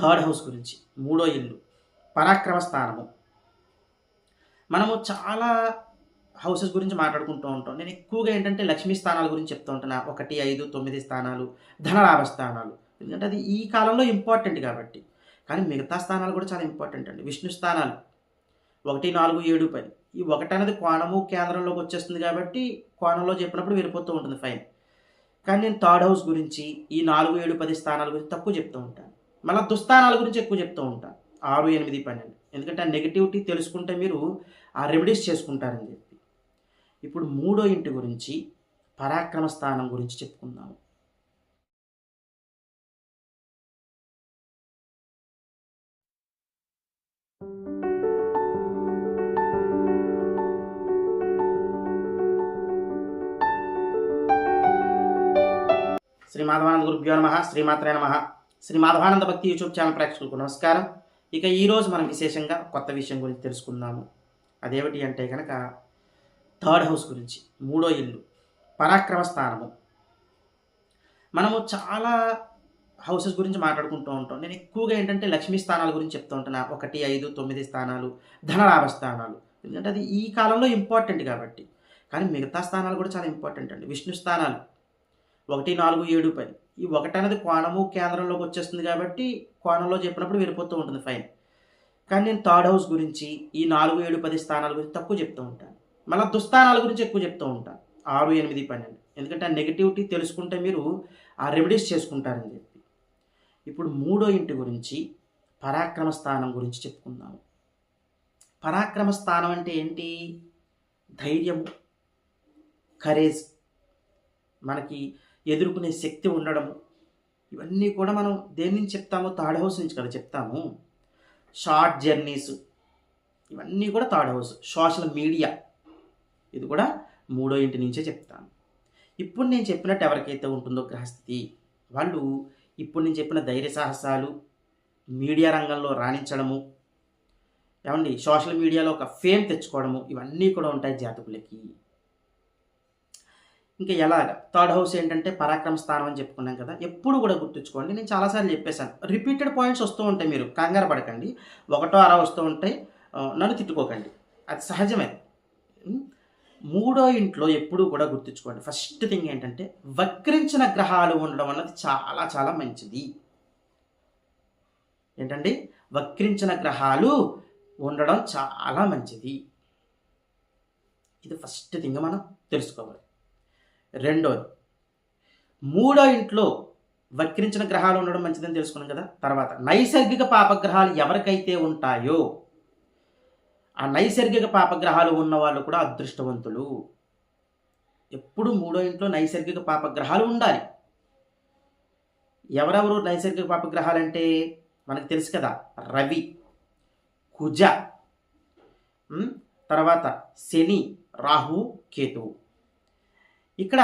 Third house గురించి మూడో ఇల్లు పరాక్రమ స్థానము. మనము చాలా హౌసెస్ గురించి మాట్లాడుకుంటూ ఉంటాం. నేను ఎక్కువగా ఏంటంటే లక్ష్మీ స్థానాల గురించి చెప్తూ ఉంటాను. ఒకటి ఐదు తొమ్మిది స్థానాలు ధనలాభ స్థానాలు. ఎందుకంటే అది ఈ కాలంలో ఇంపార్టెంట్ కాబట్టి. కానీ మిగతా స్థానాలు కూడా చాలా ఇంపార్టెంట్ అండి. విష్ణు స్థానాలు. ఒకటి నాలుగు ఏడు పది. ఈ ఒకటి అనేది కోణము కేంద్రంలోకి వచ్చేస్తుంది కాబట్టి కోణంలో చెప్పినప్పుడు వెళ్ళిపోతూ ఉంటుంది ఫైన్ కానీ నేను థర్డ్ హౌస్ గురించి ఈ నాలుగు ఏడు పది స్థానాల గురించి తక్కువ చెప్తూ ఉంటాను. మళ్ళీ దుస్థానాల గురించి ఎక్కువ చెప్తూ ఉంటాను ఆరు ఎనిమిది పన్నెండు. ఎందుకంటే ఆ నెగిటివిటీ తెలుసుకుంటే మీరు ఆ రెమెడీస్ చేసుకుంటారని చెప్పి. ఇప్పుడు మూడో ఇంటి గురించి పరాక్రమ స్థానం గురించి చెప్పుకుందాము. శ్రీ మాధవానంద గురుభ్యో నమ శ్రీమాత్రే నమ. శ్రీ మాధవానంద భక్తి యూట్యూబ్ ఛానల్ ప్రేక్షకులకు నమస్కారం. ఇక ఈరోజు మనం విశేషంగా కొత్త విషయం గురించి తెలుసుకుందాము. అదేమిటి అంటే కనుక థర్డ్ హౌస్ గురించి మూడో ఇల్లు పరాక్రమ స్థానము. మనము చాలా హౌసెస్ గురించి మాట్లాడుకుంటూ ఉంటాం. నేను ఎక్కువగా ఏంటంటే లక్ష్మీ స్థానాల గురించి చెప్తూ ఉంటాను. ఒకటి ఐదు తొమ్మిది స్థానాలు ధనలాభ స్థానాలు. ఎందుకంటే అది ఈ కాలంలో ఇంపార్టెంట్ కాబట్టి. కానీ మిగతా స్థానాలు కూడా చాలా ఇంపార్టెంట్ అండి. విష్ణు స్థానాలు ఒకటి నాలుగు ఏడు పది. ఈ ఒకటి అనేది కోణము కేంద్రంలోకి వచ్చేస్తుంది కాబట్టి కోణంలో చెప్పినప్పుడు వెళ్ళిపోతూ ఉంటుంది ఫైన్. కానీ నేను థర్డ్ హౌస్ గురించి ఈ నాలుగు ఏడు పది స్థానాల గురించి తక్కువ చెప్తూ ఉంటాను. మళ్ళీ దుస్థానాల గురించి ఎక్కువ చెప్తూ ఉంటాను. ఆరు ఎనిమిది పన్నెండు. ఎందుకంటే ఆ నెగిటివిటీ తెలుసుకుంటే మీరు ఆ రెమెడీస్ చేసుకుంటారని చెప్పి. ఇప్పుడు మూడో ఇంటి గురించి పరాక్రమ స్థానం గురించి చెప్పుకుందాము. పరాక్రమ స్థానం అంటే ఏంటి? ధైర్యం కరేజ్ మనకి ఎదుర్కొనే శక్తి ఉండడము. ఇవన్నీ కూడా మనం దేని నుంచి చెప్తాము థర్డ్ హౌస్ నుంచి కదా చెప్తాము. Short journeys. ఇవన్నీ కూడా థర్డ్ హౌస్. Social media. ఇది కూడా మూడో ఇంటి నుంచే చెప్తాను. ఇప్పుడు నేను చెప్పినట్టు ఎవరికైతే ఉంటుందో గ్రహస్థితి వాళ్ళు ఇప్పుడు నేను చెప్పిన ధైర్య సాహసాలు మీడియా రంగంలో రాణించడము ఏమండి? సోషల్ మీడియాలో ఒక ఫేమ్ తెచ్చుకోవడము ఇవన్నీ కూడా ఉంటాయి జాతకులకి. ఇంకా ఎలాగ? థర్డ్ హౌస్ ఏంటంటే పరాక్రమ స్థానం అని చెప్పుకున్నాం కదా. ఎప్పుడు కూడా గుర్తుంచుకోండి. నేను చాలాసార్లు చెప్పేశాను. రిపీటెడ్ పాయింట్స్ వస్తూ ఉంటాయి మీరు. కంగారు పడకండి. ఒకటో అరా వస్తూ ఉంటాయి. నన్ను తిట్టుకోకండి. అది సహజమే. మూడో ఇంట్లో ఎప్పుడు కూడా గుర్తుంచుకోండి. ఫస్ట్ థింగ్ ఏంటంటే వక్రించిన గ్రహాలు ఉండడం అన్నది చాలా చాలా మంచిది. ఏంటండి? వక్రించిన గ్రహాలు ఉండడం చాలా మంచిది. ఇది ఫస్ట్ థింగ్ మనం తెలుసుకోవాలి. రెండోది మూడో ఇంట్లో వక్రించిన గ్రహాలు ఉండడం మంచిదని తెలుసుకున్నాం కదా? తర్వాత నైసర్గిక పాపగ్రహాలు ఎవరికైతే ఉంటాయో ఆ నైసర్గిక పాపగ్రహాలు ఉన్న వాళ్ళు కూడా అదృష్టవంతులు. ఎప్పుడు మూడో ఇంట్లో నైసర్గిక పాపగ్రహాలు ఉండాలి. ఎవరెవరు నైసర్గిక పాపగ్రహాలు అంటే మనకు తెలుసు కదా? రవి కుజ తర్వాత శని రాహు కేతువు. ఇక్కడ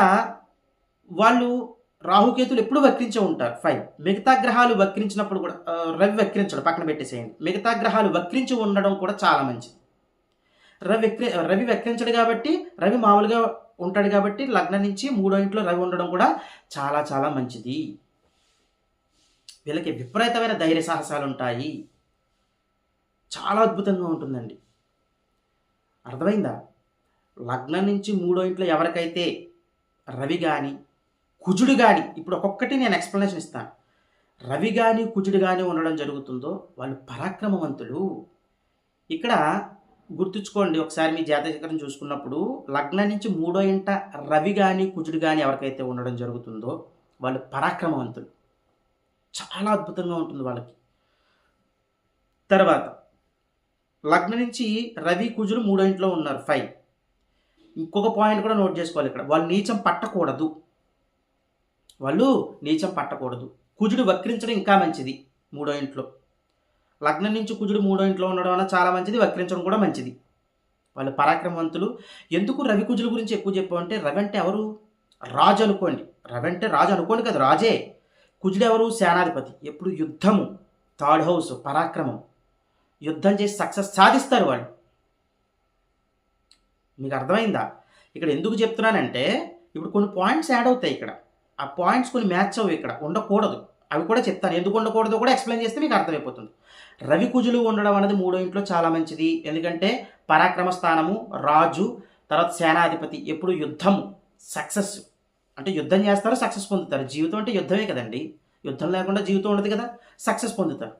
వాళ్ళు రాహుకేతులు ఎప్పుడు వక్రించే ఉంటారు. ఫైవ్ మిగతా గ్రహాలు వక్రించినప్పుడు కూడా రవి వక్రించడం పక్కన పెట్టేసేయండి. మిగతా గ్రహాలు వక్రించి ఉండడం కూడా చాలా మంచిది. రవి వక్రి రవి వక్రించడు కాబట్టి రవి మామూలుగా ఉంటాడు కాబట్టి లగ్నం నుంచి మూడో ఇంట్లో రవి ఉండడం కూడా చాలా చాలా మంచిది. వీళ్ళకి విపరీతమైన ధైర్య సాహసాలు ఉంటాయి. చాలా అద్భుతంగా ఉంటుందండి. అర్థమైందా? లగ్నం నుంచి మూడో ఇంట్లో ఎవరికైతే రవి కానీ కుజుడు కానీ ఇప్పుడు ఒక్కొక్కటి నేను ఎక్స్ప్లెనేషన్ ఇస్తాను. రవి కానీ కుజుడు కానీ ఉండడం జరుగుతుందో వాళ్ళు పరాక్రమవంతులు. ఇక్కడ గుర్తుంచుకోండి ఒకసారి మీ జాతకం చూసుకున్నప్పుడు లగ్నం నుంచి మూడో ఇంట రవి కానీ కుజుడు కానీ ఎవరికైతే ఉండడం జరుగుతుందో వాళ్ళు పరాక్రమవంతులు. చాలా అద్భుతంగా ఉంటుంది వాళ్ళకి. తర్వాత లగ్నం నుంచి రవి కుజులు మూడో ఇంట్లో ఉన్నారు ఫైవ్. ఇంకొక పాయింట్ కూడా నోట్ చేసుకోవాలి ఇక్కడ. వాళ్ళు నీచం పట్టకూడదు. వాళ్ళు నీచం పట్టకూడదు. కుజుడు వక్రించడం ఇంకా మంచిది మూడో ఇంట్లో. లగ్నం నుంచి కుజుడు మూడో ఇంట్లో ఉండడం వల్ల చాలా మంచిది వక్రించడం కూడా మంచిది. వాళ్ళు పరాక్రమవంతులు. ఎందుకు రవి కుజుల గురించి ఎక్కువ చెప్పామంటే రవి అంటే ఎవరు? రాజు అనుకోండి. రవి అంటే రాజు అనుకోండి కదా రాజే. కుజుడు ఎవరు? సేనాధిపతి. ఎప్పుడు యుద్ధము థర్డ్ హౌస్ పరాక్రమం. యుద్ధం చేసి సక్సెస్ సాధిస్తారు వాళ్ళు. మీకు అర్థమైందా? ఇక్కడ ఎందుకు చెప్తున్నానంటే ఇప్పుడు కొన్ని పాయింట్స్ యాడ్ అవుతాయి ఇక్కడ. ఆ పాయింట్స్ కొన్ని మ్యాచ్ అవ్వు ఇక్కడ. ఉండకూడదు. అవి కూడా చెప్తాను. ఎందుకు ఉండకూడదో కూడా ఎక్స్ప్లెయిన్ చేస్తే మీకు అర్థమైపోతుంది. రవి కుజులు ఉండడం అనేది మూడో ఇంట్లో చాలా మంచిది. ఎందుకంటే పరాక్రమ స్థానము రాజు తర్వాత సేనాధిపతి ఎప్పుడు యుద్ధము సక్సెస్ అంటే యుద్ధం చేస్తారు సక్సెస్ పొందుతారు. జీవితం అంటే యుద్ధమే కదండి. యుద్ధం లేకుండా జీవితం ఉండదు కదా. సక్సెస్ పొందుతారు.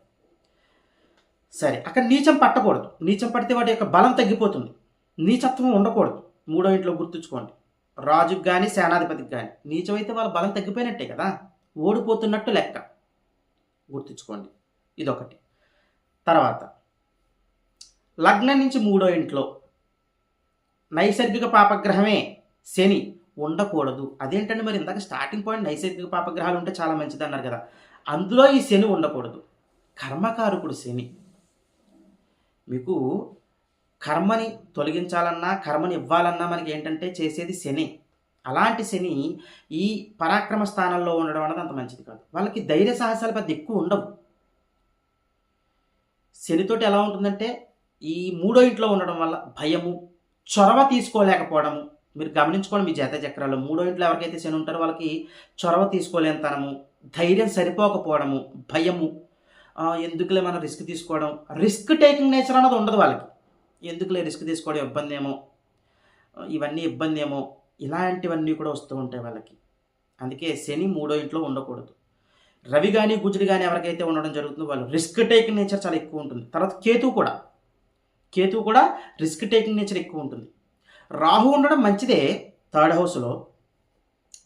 సరే అక్కడ నీచం పట్టకూడదు. నీచం పడితే వాటి యొక్క బలం తగ్గిపోతుంది. నీచత్వం ఉండకూడదు. మూడో ఇంట్లో గుర్తుంచుకోండి. రాజుకి కానీ సేనాధిపతికి కానీ నీచమైతే వాళ్ళ బలం తగ్గిపోయినట్టే కదా? ఓడిపోతున్నట్టు లెక్క. గుర్తుంచుకోండి. ఇదొకటి. తర్వాత లగ్నం నుంచి మూడో ఇంట్లో నైసర్గిక పాపగ్రహమే శని ఉండకూడదు. అదేంటంటే మరి? ఇందాక స్టార్టింగ్ పాయింట్ నైసర్గిక పాపగ్రహాలు ఉంటే చాలా మంచిది అన్నారు కదా. అందులో ఈ శని ఉండకూడదు. కర్మకారకుడు శని. మీకు కర్మని తొలగించాలన్నా కర్మని ఇవ్వాలన్నా మనకి ఏంటంటే చేసేది శని. అలాంటి శని ఈ పరాక్రమ స్థానంలో ఉండడం అనేది అంత మంచిది కాదు. వాళ్ళకి ధైర్య సాహసాలు పెద్ద ఎక్కువ ఉండవు. శనితోటి ఎలా ఉంటుందంటే ఈ మూడో ఇంట్లో ఉండడం వల్ల భయము చొరవ తీసుకోలేకపోవడము. మీరు గమనించుకోండి మీ జాత చక్రాలు మూడో ఇంట్లో ఎవరికైతే శని ఉంటారో వాళ్ళకి చొరవ తీసుకోలేనితనము ధైర్యం సరిపోకపోవడము భయము ఎందుకులే మనం రిస్క్ తీసుకోవడం. రిస్క్ టేకింగ్ నేచర్ అన్నది ఉండదు వాళ్ళకి. ఎందుకులే రిస్క్ తీసుకోవడం ఇబ్బంది ఏమో ఇవన్నీ ఇబ్బంది ఏమో ఇలాంటివన్నీ కూడా వస్తూ ఉంటాయి వాళ్ళకి. అందుకే శని మూడో ఇంట్లో ఉండకూడదు. రవి కానీ గుజుడు కానీ ఎవరికైతే ఉండడం జరుగుతుందో వాళ్ళు రిస్క్ టేకింగ్ నేచర్ చాలా ఎక్కువ ఉంటుంది. తర్వాత కేతు కూడా. కేతు కూడా రిస్క్ టేకింగ్ నేచర్ ఎక్కువ ఉంటుంది. రాహు ఉండడం మంచిదే. థర్డ్ హౌస్లో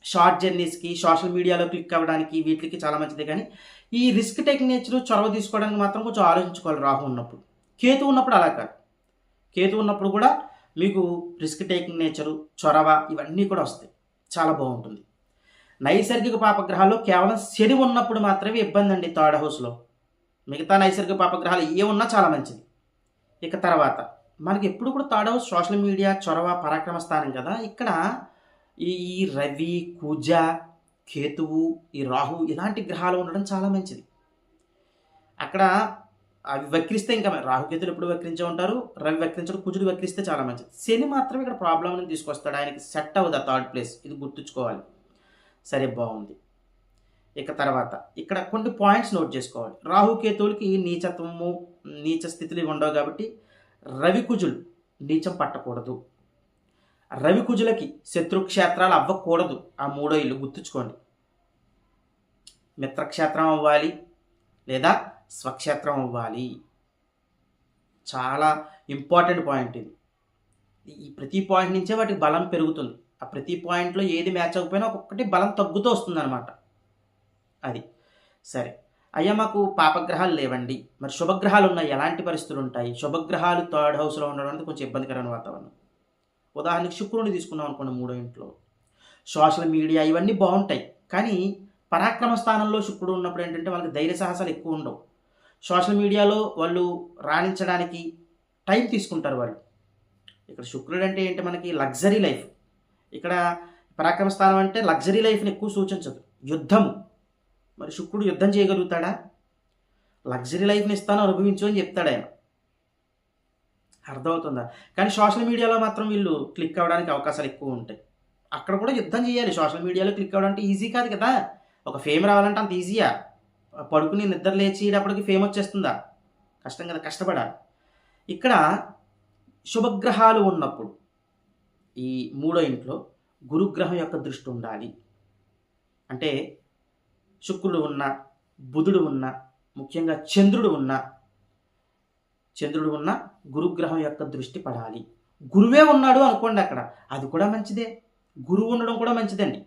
షార్ట్ జర్నీస్కి సోషల్ మీడియాలో క్లిక్ అవ్వడానికి వీటికి చాలా మంచిదే. కానీ ఈ రిస్క్ టేకింగ్ నేచర్ చొరవ తీసుకోవడానికి మాత్రం కొంచెం ఆలోచించుకోవాలి రాహు ఉన్నప్పుడు. కేతు ఉన్నప్పుడు అలా కాదు. కేతు ఉన్నప్పుడు కూడా మీకు రిస్క్ టేకింగ్ నేచరు చొరవ ఇవన్నీ కూడా వస్తాయి. చాలా బాగుంటుంది. నైసర్గిక పాపగ్రహాలు కేవలం శని ఉన్నప్పుడు మాత్రమే ఇబ్బంది అండి థర్డ్ హౌస్లో. మిగతా నైసర్గిక పాపగ్రహాలు ఏ ఉన్నా చాలా మంచిది. ఇక తర్వాత మనకి ఎప్పుడు కూడా థర్డ్ హౌస్ సోషల్ మీడియా చొరవ పరాక్రమ స్థానం కదా. ఇక్కడ ఈ ఈ రవి కుజ కేతువు ఈ రాహు ఇలాంటి గ్రహాలు ఉండడం చాలా మంచిది. అక్కడ అవి వక్రిస్తే ఇంకా రాహుకేతులు ఎప్పుడు వక్రించే ఉంటారు? రవి వక్రించడం కుజుడు వక్రిస్తే చాలా మంచిది. శని మాత్రం ఇక్కడ ప్రాబ్లమ్ని తీసుకొస్తాడు. ఆయనకి సెట్ అవ్వదు ఆ థర్డ్ ప్లేస్ ఇది గుర్తుంచుకోవాలి. సరే బాగుంది. ఇక తర్వాత ఇక్కడ కొన్ని పాయింట్స్ నోట్ చేసుకోవాలి. రాహుకేతువులకి నీచత్వము నీచ స్థితులు ఇవి ఉండవు కాబట్టి రవి కుజులు నీచం పట్టకూడదు. రవి కుజులకి శత్రుక్షేత్రాలు అవ్వకూడదు. ఆ మూడో ఇల్లు గుర్తుంచుకోండి. మిత్రక్షేత్రం అవ్వాలి లేదా స్వక్షేత్రం అవ్వాలి. చాలా ఇంపార్టెంట్ పాయింట్ ఇది. ఈ ప్రతి పాయింట్ నుంచే వాటికి బలం పెరుగుతుంది. ఆ ప్రతి పాయింట్లో ఏది మ్యాచ్ అవ్వకపోయినా ఒక్కొక్కటి బలం తగ్గుతూ వస్తుంది అనమాట అది. సరే. అయ్యా మాకు పాపగ్రహాలు లేవండి. మరి శుభగ్రహాలు ఉన్నాయి. ఎలాంటి పరిస్థితులు ఉంటాయి? శుభగ్రహాలు థర్డ్ హౌస్లో ఉండడం అనేది కొంచెం ఇబ్బందికరమైన వాతావరణం. ఉదాహరణకి శుక్రుడిని తీసుకున్నాం అనుకోండి మూడో ఇంట్లో. సోషల్ మీడియా ఇవన్నీ బాగుంటాయి. కానీ పరాక్రమ స్థానంలో శుక్రుడు ఉన్నప్పుడు ఏంటంటే వాళ్ళకి ధైర్య సాహసాలు ఎక్కువ ఉండవు. సోషల్ మీడియాలో వాళ్ళు రాణించడానికి టైం తీసుకుంటారు వాళ్ళు. ఇక్కడ శుక్రుడు అంటే ఏంటి? మనకి లగ్జరీ లైఫ్. ఇక్కడ పరాక్రమ స్థానం అంటే లగ్జరీ లైఫ్ని ఎక్కువ సూచించదు. యుద్ధము. మరి శుక్రుడు యుద్ధం చేయగలుగుతాడా? లగ్జరీ లైఫ్ని ఇస్తాను అనుభవించు అని చెప్తాడు ఆయన. అర్థమవుతుందా? కానీ సోషల్ మీడియాలో మాత్రం వీళ్ళు క్లిక్ అవ్వడానికి అవకాశాలు ఎక్కువ ఉంటాయి. అక్కడ కూడా యుద్ధం చేయాలి. సోషల్ మీడియాలో క్లిక్ అవ్వడం అంటే ఈజీ కాదు కదా. ఒక ఫేమ్ రావాలంటే అంత ఈజీయా? పడుకుని నిద్ర లేచేటప్పటికి ఫేమ్ వచ్చేస్తుందా? కష్టం కదా కష్టపడాలి. ఇక్కడ శుభగ్రహాలు ఉన్నప్పుడు ఈ మూడో ఇంట్లో గురుగ్రహం యొక్క దృష్టి ఉండాలి. అంటే శుక్రుడు ఉన్న బుధుడు ఉన్న ముఖ్యంగా చంద్రుడు ఉన్న చంద్రుడు ఉన్న గురుగ్రహం యొక్క దృష్టి పడాలి. గురువే ఉన్నాడు అనుకోండి అక్కడ. అది కూడా మంచిదే. గురువు ఉండడం కూడా మంచిదండి.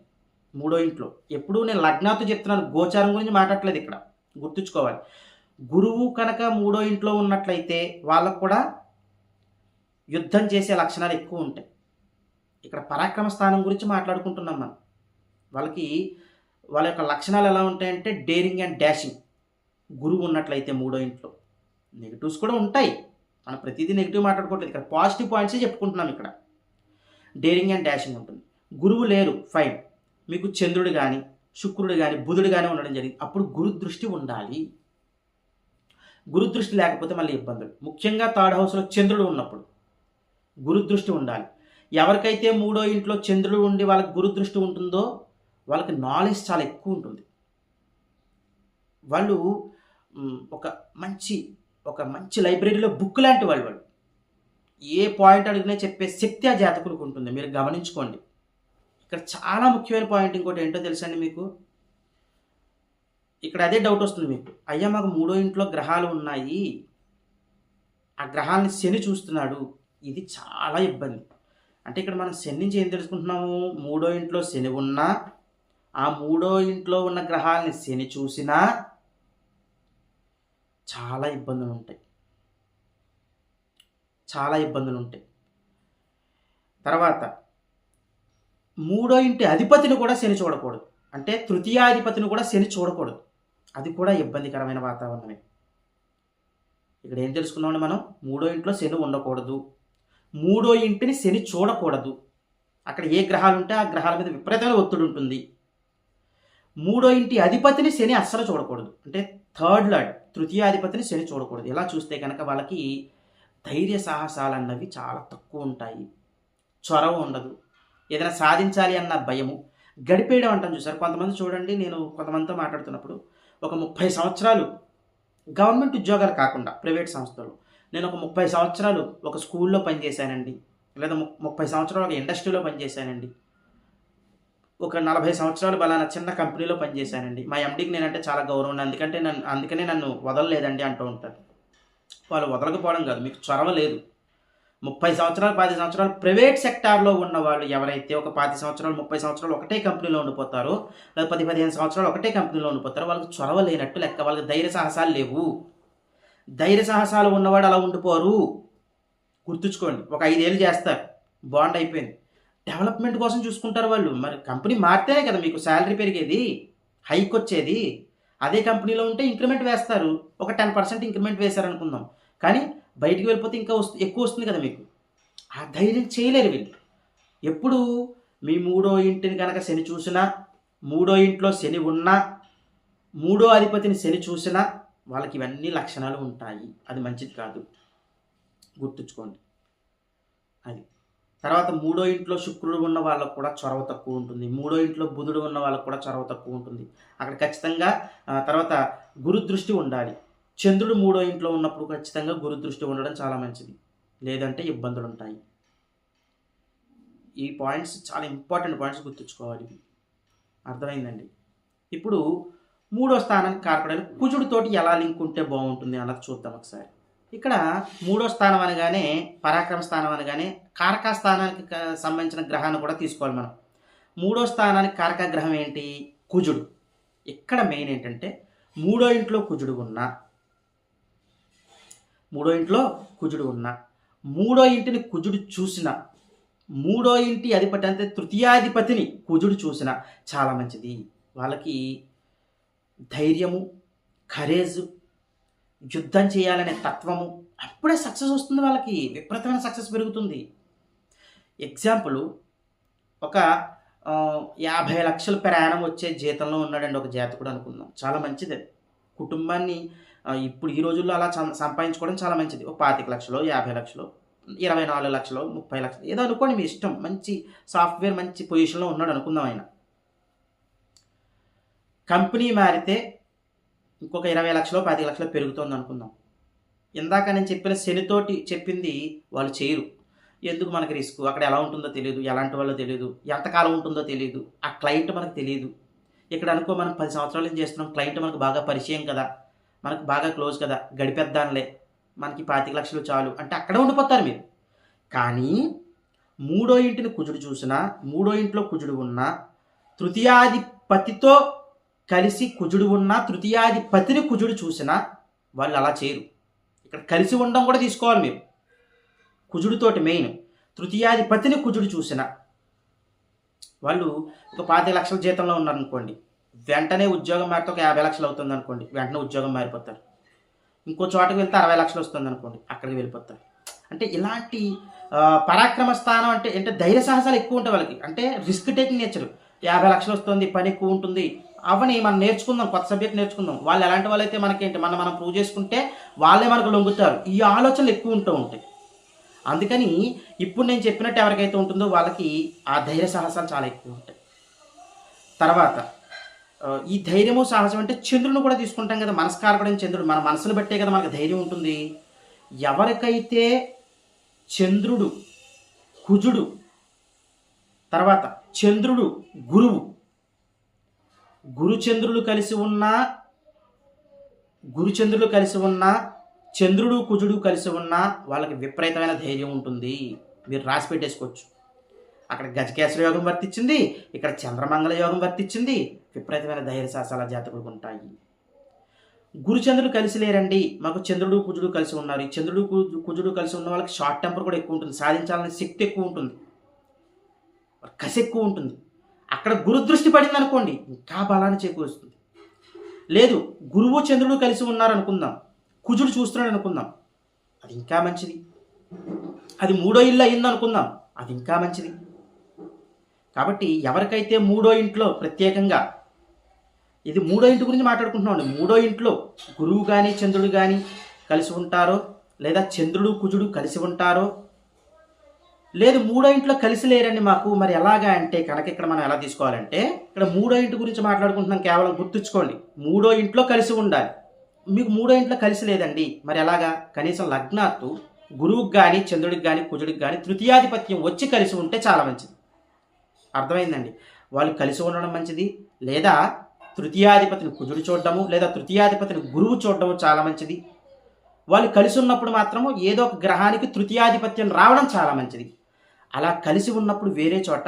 మూడో ఇంట్లో. ఎప్పుడు నేను లగ్నాతో చెప్తున్నాను గోచారం గురించి మాట్లాడలేదు ఇక్కడ. గుర్తుంచుకోవాలి. గురువు కనుక మూడో ఇంట్లో ఉన్నట్లయితే వాళ్ళకు కూడా యుద్ధం చేసే లక్షణాలు ఎక్కువ ఉంటాయి. ఇక్కడ పరాక్రమ స్థానం గురించి మాట్లాడుకుంటున్నాం మనం. వాళ్ళకి వాళ్ళ యొక్క లక్షణాలు ఎలా ఉంటాయంటే డేరింగ్ అండ్ డాషింగ్. గురువు ఉన్నట్లయితే మూడో ఇంట్లో. నెగిటివ్స్ కూడా ఉంటాయి. మనం ప్రతిదీ నెగిటివ్ మాట్లాడుకోవట్లేదు. ఇక్కడ పాజిటివ్ పాయింట్సే చెప్పుకుంటున్నాం ఇక్కడ. డేరింగ్ అండ్ డాషింగ్ ఉంటుంది. గురువు లేరు ఫైన్. మీకు చంద్రుడు కానీ శుక్రుడు కానీ బుధుడు కానీ ఉండడం జరిగింది. అప్పుడు గురు దృష్టి ఉండాలి. గురుదృష్టి లేకపోతే మళ్ళీ ఇబ్బందులు. ముఖ్యంగా థర్డ్ హౌస్లో చంద్రుడు ఉన్నప్పుడు గురు దృష్టి ఉండాలి. ఎవరికైతే మూడో ఇంట్లో చంద్రుడు ఉండి వాళ్ళకి గురుదృష్టి ఉంటుందో వాళ్ళకి నాలెడ్జ్ చాలా ఎక్కువ ఉంటుంది. వాళ్ళు ఒక మంచి ఒక మంచి లైబ్రరీలో బుక్ లాంటి వాళ్ళు వాళ్ళు. ఏ పాయింట్ అడిగినా చెప్పే శక్తి ఆ జాతకులకు ఉంటుంది. మీరు గమనించుకోండి. ఇక్కడ చాలా ముఖ్యమైన పాయింట్ ఇంకోటి ఏంటో తెలుసండి మీకు? ఇక్కడ అదే డౌట్ వస్తుంది మీకు. అయ్యా మాకు మూడో ఇంట్లో గ్రహాలు ఉన్నాయి. ఆ గ్రహాలని శని చూస్తున్నాడు. ఇది చాలా ఇబ్బంది. అంటే ఇక్కడ మనం శని నుంచి ఏం తెలుసుకుంటున్నాము? మూడో ఇంట్లో శని ఉన్నా ఆ మూడో ఇంట్లో ఉన్న గ్రహాలని శని చూసినా చాలా ఇబ్బందులు ఉంటాయి చాలా ఇబ్బందులు ఉంటాయి తర్వాత మూడో ఇంటి అధిపతిని కూడా శని చూడకూడదు. అంటే తృతీయాధిపతిని కూడా శని చూడకూడదు. అది కూడా ఇబ్బందికరమైన వాతావరణమే. ఇక్కడ ఏం తెలుసుకున్నామండి మనం? మూడో ఇంట్లో శని ఉండకూడదు. మూడో ఇంటిని శని చూడకూడదు. అక్కడ ఏ గ్రహాలు ఉంటే ఆ గ్రహాల మీద విపరీతమైన ఒత్తిడి ఉంటుంది. మూడో ఇంటి అధిపతిని శని అస్సలు చూడకూడదు. అంటే థర్డ్ లార్డ్ తృతీయాధిపతిని శని చూడకూడదు. ఇలా చూస్తే కనుక వాళ్ళకి ధైర్య సాహసాలు అన్నవి చాలా తక్కువ ఉంటాయి. చొరవ ఉండదు. ఏదైనా సాధించాలి అన్న భయము. గడిపేయడం అంటాం చూసారు. కొంతమంది చూడండి నేను కొంతమందితో మాట్లాడుతున్నప్పుడు ఒక ముప్పై సంవత్సరాలు గవర్నమెంట్ ఉద్యోగాలు కాకుండా ప్రైవేట్ సంస్థలు నేను ఒక ముప్పై సంవత్సరాలు ఒక స్కూల్లో పనిచేశానండి లేదా ము- ముప్పై సంవత్సరాలు ఒక ఇండస్ట్రీలో పనిచేశానండి. ఒక నలభై సంవత్సరాలు బలానా చిన్న కంపెనీలో పనిచేశానండి. మా ఎండీకి నేనంటే చాలా గౌరవం అందుకంటే నన్ను అందుకనే నన్ను వదలలేదండి అంటూ ఉంటారు. వాళ్ళు వదలకపోవడం కాదు మీకు చొరవ లేదు. ముప్పై సంవత్సరాలు పది సంవత్సరాలు ప్రైవేట్ సెక్టార్లో ఉన్న వాళ్ళు ఎవరైతే ఒక పది సంవత్సరాలు ముప్పై సంవత్సరాలు ఒకటే కంపెనీలో ఉండిపోతారో లేదా పది పదిహేను సంవత్సరాలు ఒకటే కంపెనీలో ఉండిపోతారో వాళ్ళకి చొరవ లేనట్టు లెక్క వాళ్ళకి ధైర్య సాహసాలు లేవు. ధైర్య సాహసాలు ఉన్నవాడు అలా ఉండిపోరు. గుర్తుంచుకోండి ఒక ఐదేళ్ళు చేస్తారు బాండ్ అయిపోయింది. డెవలప్మెంట్ కోసం చూసుకుంటారు వాళ్ళు. మరి కంపెనీ మారితేనే కదా మీకు శాలరీ పెరిగేది హైక్ వచ్చేది. అదే కంపెనీలో ఉంటే ఇంక్రిమెంట్ వేస్తారు. ఒక టెన్ పర్సెంట్ ఇంక్రిమెంట్ వేశారు అనుకుందాం కానీ బయటికి వెళ్ళిపోతే ఇంకా వస్తు ఎక్కువ వస్తుంది కదా మీకు. ఆ ధైర్యం చేయలేరు వీళ్ళు. ఎప్పుడు మీ మూడో ఇంటిని కనుక శని చూసినా మూడో ఇంట్లో శని ఉన్నా మూడో అధిపతిని శని చూసినా వాళ్ళకి ఇవన్నీ లక్షణాలు ఉంటాయి. అది మంచిది కాదు. గుర్తుంచుకోండి. అది. తర్వాత మూడో ఇంట్లో శుక్రుడు ఉన్న వాళ్ళకు కూడా చొరవ తక్కువ ఉంటుంది. మూడో ఇంట్లో బుధుడు ఉన్న వాళ్ళకు కూడా చొరవ తక్కువ ఉంటుంది. అక్కడ ఖచ్చితంగా తర్వాత గురు దృష్టి ఉండాలి. చంద్రుడు మూడో ఇంట్లో ఉన్నప్పుడు ఖచ్చితంగా గురు దృష్టి ఉండడం చాలా మంచిది. లేదంటే ఇబ్బందులు ఉంటాయి. ఈ పాయింట్స్ చాలా ఇంపార్టెంట్ పాయింట్స్ గుర్తుంచుకోవాలి. ఇవి అర్థమైందండి? ఇప్పుడు మూడో స్థానానికి కారకుడైన కుజుడితోటి ఎలా లింక్ ఉంటే బాగుంటుంది అన్నది చూద్దాం ఒకసారి. ఇక్కడ మూడో స్థానం అనగానే పరాక్రమ స్థానం అనగానే కారక స్థానానికి సంబంధించిన గ్రహాన్ని కూడా తీసుకోవాలి మనం. మూడో స్థానానికి కారక గ్రహం ఏంటి? కుజుడు. ఇక్కడ మెయిన్ ఏంటంటే మూడో ఇంట్లో కుజుడు ఉన్నా మూడో ఇంట్లో కుజుడు ఉన్నా. మూడో ఇంటిని కుజుడు చూసిన. మూడో ఇంటి అధిపతి అంటే తృతీయాధిపతిని కుజుడు చూసిన. చాలా మంచిది. వాళ్ళకి ధైర్యము కరేజ్ యుద్ధం చేయాలనే తత్వము. అప్పుడే సక్సెస్ వస్తుంది వాళ్ళకి. విపరీతమైన సక్సెస్ పెరుగుతుంది. ఎగ్జాంపుల్ ఒక యాభై లక్షల ప్రయాణం వచ్చే జీతంలో ఉన్నాడండి ఒక జాతకుడు అనుకుందాం. చాలా మంచిది. కుటుంబాన్ని ఇప్పుడు ఈ రోజుల్లో అలా సంపాదించుకోవడం చాలా మంచిది. ఒక పాతిక లక్షలు యాభై లక్షలు ఇరవై నాలుగు లక్షలు ముప్పై లక్షలు ఏదో అనుకోండి మీ ఇష్టం. మంచి సాఫ్ట్వేర్ మంచి పొజిషన్లో ఉన్నాడు అనుకుందాం ఆయన. కంపెనీ మారితే ఇంకొక ఇరవై లక్షలు పాతిక లక్షలు పెరుగుతుంది అనుకుందాం. ఇందాక నేను చెప్పిన శనితోటి చెప్పింది వాళ్ళు చేయరు. ఎందుకు మనకి రిస్క్? అక్కడ ఎలా ఉంటుందో తెలియదు. ఎలాంటి వాళ్ళో తెలియదు. ఎంతకాలం ఉంటుందో తెలియదు. ఆ క్లయింట్ మనకు తెలియదు. ఇక్కడ అనుకో మనం పది సంవత్సరాల నుంచి చేస్తున్నాం? క్లయింట్ మనకు బాగా పరిచయం కదా. మనకు బాగా క్లోజ్ కదా గడిపేద్దాంలే. మనకి పాతిక లక్షలు చాలు అంటే అక్కడే ఉండిపోతారు మీరు. కానీ మూడో ఇంటిని కుజుడు చూసినా మూడో ఇంట్లో కుజుడు ఉన్నా తృతీయాధిపతితో కలిసి కుజుడు ఉన్నా తృతీయాధిపతిని కుజుడు చూసినా వాళ్ళు అలా చేయరు. ఇక్కడ కలిసి ఉండడం కూడా తీసుకోవాలి మీరు. కుజుడితోటి మెయిన్. తృతీయాధిపతిని కుజుడు చూసిన వాళ్ళు ఒక పాతిక లక్షల జీతంలో ఉన్నారనుకోండి. వెంటనే ఉద్యోగం మారితే ఒక యాభై లక్షలు అవుతుంది అనుకోండి. వెంటనే ఉద్యోగం మారిపోతారు. ఇంకో చోటకి వెళ్తే అరవై లక్షలు వస్తుంది అనుకోండి. అక్కడికి వెళ్ళిపోతారు. అంటే ఇలాంటి పరాక్రమ స్థానం అంటే అంటే ధైర్య సాహసాలు ఎక్కువ ఉంటాయి వాళ్ళకి. అంటే రిస్క్ టేకింగ్ నేచర్ యాభై లక్షలు వస్తుంది పని ఎక్కువ ఉంటుంది. అవని మనం నేర్చుకుందాం కొత్త సబ్జెక్ట్ నేర్చుకుందాం. వాళ్ళు ఎలాంటి వాళ్ళైతే మనకేంటి మనం మనం ప్రూవ్ చేసుకుంటే వాళ్ళే మనకు లొంగుతారు. ఈ ఆలోచనలు ఎక్కువ ఉంటూ ఉంటాయి. అందుకని ఇప్పుడు నేను చెప్పినట్టు ఎవరికైతే ఉంటుందో వాళ్ళకి ఆ ధైర్య సాహసాలు చాలా ఎక్కువ ఉంటాయి. తర్వాత ఈ ధైర్యము సాహసం అంటే చంద్రుని కూడా తీసుకుంటాం కదా. మనస్కారకుడైన చంద్రుడు. మన మనసును బట్టే కదా మనకు ధైర్యం ఉంటుంది. ఎవరికైతే చంద్రుడు కుజుడు తర్వాత చంద్రుడు గురువు గురుచంద్రులు కలిసి ఉన్న గురుచంద్రులు కలిసి ఉన్న చంద్రుడు కుజుడు కలిసి ఉన్న వాళ్ళకి విపరీతమైన ధైర్యం ఉంటుంది. మీరు రాసి పెట్టేసుకోవచ్చు. అక్కడ గజకేశ్వర యోగం వర్తించింది ఇక్కడ చంద్రమంగళ యోగం వర్తించింది విపరీతమైన ధైర్య సాహసాల జాతకులకు ఉంటాయి. గురుచంద్రుడు కలిసి లేరండి మాకు చంద్రుడు కుజుడు కలిసి ఉన్నారు. ఈ చంద్రుడు కుజుడు కలిసి ఉన్న వాళ్ళకి షార్ట్ టెంపర్ కూడా ఎక్కువ ఉంటుంది సాధించాలనే శక్తి ఎక్కువ ఉంటుంది. కసి ఎక్కువ ఉంటుంది. అక్కడ గురు దృష్టి పడింది అనుకోండి ఇంకా బలాన్ని చేకూరుస్తుంది. లేదు గురువు చంద్రుడు కలిసి ఉన్నారు అనుకుందాం కుజుడు చూస్తున్నాడు అనుకుందాం అది ఇంకా మంచిది. అది మూడో ఇల్లు అయింది అనుకుందాం అది ఇంకా మంచిది. కాబట్టి ఎవరికైతే మూడో ఇంట్లో ప్రత్యేకంగా ఇది మూడో ఇంటి గురించి మాట్లాడుకుంటున్నామండి మూడో ఇంట్లో గురువు కానీ చంద్రుడు కానీ కలిసి ఉంటారో లేదా చంద్రుడు కుజుడు కలిసి ఉంటారో లేదు మూడో ఇంట్లో కలిసి లేరండి మాకు. మరి ఎలాగా అంటే కనుక ఇక్కడ మనం ఎలా తీసుకోవాలంటే ఇక్కడ మూడో ఇంటి గురించి మాట్లాడుకుంటున్నాం కేవలం గుర్తుంచుకోండి. మూడో ఇంట్లో కలిసి ఉండాలి. మీకు మూడో ఇంట్లో కలిసి లేదండి. మరి ఎలాగా? కనీసం లగ్నాత్తు గురువుకి కానీ చంద్రుడికి కానీ కుజుడికి కానీ తృతీయాధిపత్యం వచ్చి కలిసి ఉంటే చాలా మంచిది. అర్థమైందండి. వాళ్ళు కలిసి ఉండడం మంచిది లేదా తృతీయాధిపతిని కుజుడు చూడడము లేదా తృతీయాధిపతిని గురువు చూడడము చాలా మంచిది. వాళ్ళు కలిసి ఉన్నప్పుడు మాత్రము ఏదో ఒక గ్రహానికి తృతీయాధిపత్యం రావడం చాలా మంచిది. అలా కలిసి ఉన్నప్పుడు వేరే చోట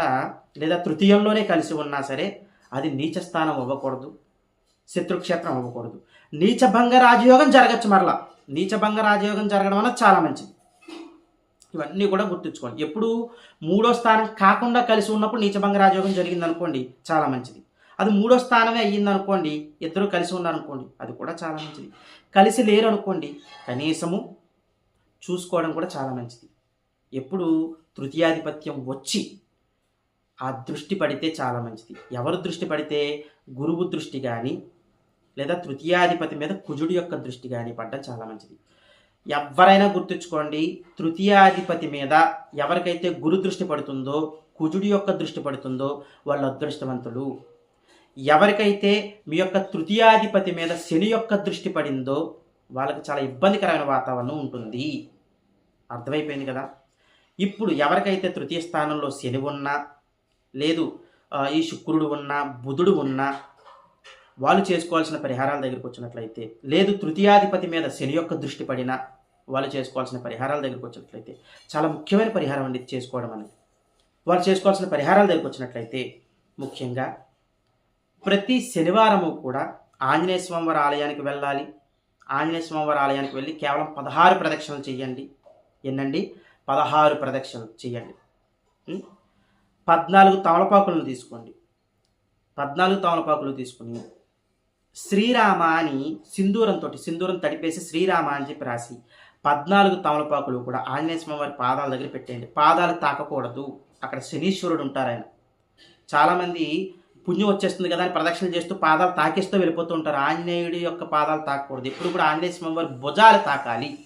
లేదా తృతీయంలోనే కలిసి ఉన్నా సరే అది నీచ స్థానం అవ్వకూడదు శత్రుక్షేత్రం అవ్వకూడదు. నీచభంగ రాజయోగం జరగచ్చు మరలా. నీచభంగ రాజయోగం జరగడం వల్ల చాలా మంచిది. ఇవన్నీ కూడా గుర్తుంచుకోండి. ఎప్పుడు మూడో స్థానం కాకుండా కలిసి ఉన్నప్పుడు నీచభంగ రాజయోగం జరిగింది అనుకోండి చాలా మంచిది. అది మూడో స్థానమే అయ్యింది అనుకోండి ఇద్దరు కలిసి ఉన్నారనుకోండి అది కూడా చాలా మంచిది. కలిసి లేరు అనుకోండి కనీసము చూసుకోవడం కూడా చాలా మంచిది. ఎప్పుడు తృతీయాధిపత్యం వచ్చి ఆ దృష్టి పడితే చాలా మంచిది. ఎవరు దృష్టి పడితే గురువు దృష్టి కానీ లేదా తృతీయాధిపతి మీద కుజుడు యొక్క దృష్టి కానీ పడ్డం చాలా మంచిది. ఎవరైనా గుర్తుంచుకోండి తృతీయాధిపతి మీద ఎవరికైతే గురు దృష్టి పడుతుందో కుజుడి యొక్క దృష్టి పడుతుందో వాళ్ళు అదృష్టవంతులు. ఎవరికైతే మీ యొక్క తృతీయాధిపతి మీద శని యొక్క దృష్టి పడిందో వాళ్ళకి చాలా ఇబ్బందికరమైన వాతావరణం ఉంటుంది. అర్థమైపోయింది కదా? ఇప్పుడు ఎవరికైతే తృతీయ స్థానంలో శని ఉన్నా లేదు ఈ శుక్రుడు ఉన్నా బుధుడు ఉన్నా వాళ్ళు చేసుకోవాల్సిన పరిహారాల దగ్గరికి వచ్చినట్లయితే లేదు తృతీయాధిపతి మీద శని యొక్క దృష్టి పడినా వాళ్ళు చేసుకోవాల్సిన పరిహారాల దగ్గరికి వచ్చినట్లయితే చాలా ముఖ్యమైన పరిహారం అండి చేసుకోవడం అనేది. వాళ్ళు చేసుకోవాల్సిన పరిహారాల దగ్గరికి వచ్చినట్లయితే ముఖ్యంగా ప్రతి శనివారము కూడా ఆంజనేయ స్వామివారి ఆలయానికి వెళ్ళాలి. ఆంజనేయ స్వామివారి ఆలయానికి వెళ్ళి కేవలం పదహారు ప్రదక్షిణలు చేయండి. ఎన్నండి? పదహారు ప్రదక్షిణలు చేయండి. పద్నాలుగు తమలపాకులను తీసుకోండి. పద్నాలుగు తమలపాకులు తీసుకుని శ్రీరామ అని సింధూరంతో సింధూరం తడిపేసి శ్రీరామ అని చెప్పి రాసి పద్నాలుగు తమలపాకులు కూడా ఆంజనేయ స్వామి వారి పాదాల దగ్గర పెట్టేయండి. పాదాలు తాకకూడదు. అక్కడ శనీశ్వరుడు ఉంటారు ఆయన. చాలామంది పుణ్యం వచ్చేస్తుంది కదా అని ప్రదక్షిణ చేస్తూ పాదాలు తాకేస్తూ వెళ్ళిపోతూ ఉంటారు. ఆంజనేయుడి యొక్క పాదాలు తాకకూడదు. ఎప్పుడు కూడా ఆంజనేయ స్వామి వారి భుజాలు తాకాలి.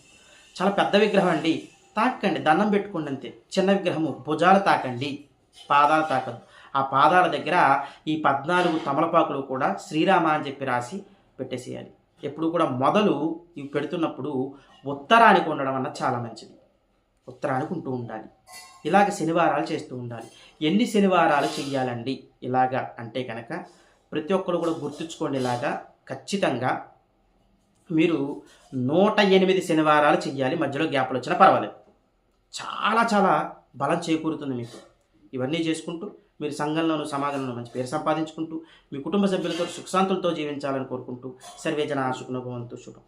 చాలా పెద్ద విగ్రహం అండి. తాకండి. దండం పెట్టుకోండి అంతే. చిన్న విగ్రహము. భుజాలు తాకండి. పాదాలు తాకద్దు. ఆ పాదాల దగ్గర ఈ పద్నాలుగు తమలపాకులు కూడా శ్రీరామ అని చెప్పి రాసి పెట్టేసేయాలి. ఎప్పుడు కూడా మొదలు ఇవి పెడుతున్నప్పుడు ఉత్తరానికి ఉండడం అన్నది చాలా మంచిది. ఉత్తరానికి ఉంటూ ఉండాలి. ఇలాగ శనివారాలు చేస్తూ ఉండాలి. ఎన్ని శనివారాలు చెయ్యాలండి? ఇలాగ అంటే కనుక ప్రతి ఒక్కరు కూడా గుర్తుంచుకోండి ఇలాగా. ఖచ్చితంగా మీరు నూట ఎనిమిది శనివారాలు చెయ్యాలి. మధ్యలో గ్యాప్లు వచ్చినా పర్వాలేదు. చాలా చాలా బలం చేకూరుతుంది మీకు. ఇవన్నీ చేసుకుంటూ మీరు సంఘంలోను సమాజంలో మంచి పేరు సంపాదించుకుంటూ మీ కుటుంబ సభ్యులతో సుఖశాంతులతో జీవించాలని కోరుకుంటూ సర్వే జన సుఖనుభవంతో శుభం.